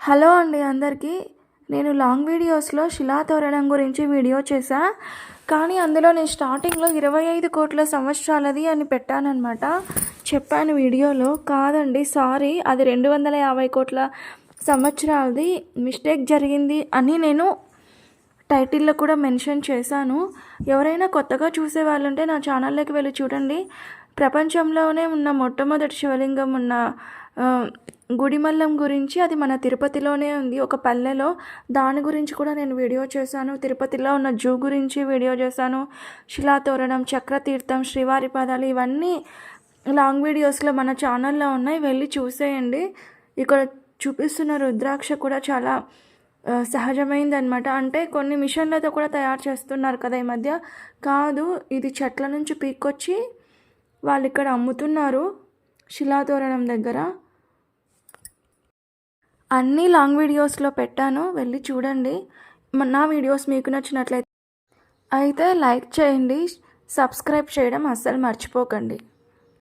Hello అండి అందరికీ. నేను లాంగ్ వీడియోస్లో శిలా తోరణం గురించి వీడియో చేశా. కానీ అందులో నేను స్టార్టింగ్లో ఇరవై ఐదు కోట్ల సంవత్సరాలది అని పెట్టానమాట చెప్పాను వీడియోలో. కాదండి సారీ అది రెండు వందల యాభై కోట్ల సంవత్సరాలది మిస్టేక్ జరిగింది అని నేను టైటిల్లో కూడా మెన్షన్ చేశాను. ఎవరైనా కొత్తగా చూసే వాళ్ళు ఉంటే నా ఛానల్లోకి వెళ్ళి చూడండి. ప్రపంచంలోనే ఉన్న మొట్టమొదటి శివలింగం ఉన్న గుడిమల్లం గురించి అది మన తిరుపతిలోనే ఉంది. ఒక పల్లెలో దాని గురించి కూడా నేను వీడియో చేశాను. తిరుపతిలో ఉన్న జూ గురించి వీడియో చేశాను. శిలాతోరణం చక్రతీర్థం శ్రీవారి పాదాలు ఇవన్నీ లాంగ్ వీడియోస్లో మన ఛానల్లో ఉన్నాయి. వెళ్ళి చూసేయండి. ఇక్కడ చూపిస్తున్న రుద్రాక్ష కూడా చాలా సహజమైందనమాట అంటే కొన్ని మిషన్లతో కూడా తయారు చేస్తున్నారు కదా ఈ మధ్య. కాదు ఇది చెట్ల నుంచి పీక్కొచ్చి వాళ్ళు ఇక్కడ అమ్ముతున్నారు శిలాతోరణం దగ్గర. అన్ని లాంగ్ వీడియోస్లో పెట్టాను. వెళ్ళి చూడండి. నా వీడియోస్ మీకు నచ్చినట్లయితే అయితే లైక్ చేయండి. సబ్స్క్రైబ్ చేయడం అస్సలు మర్చిపోకండి.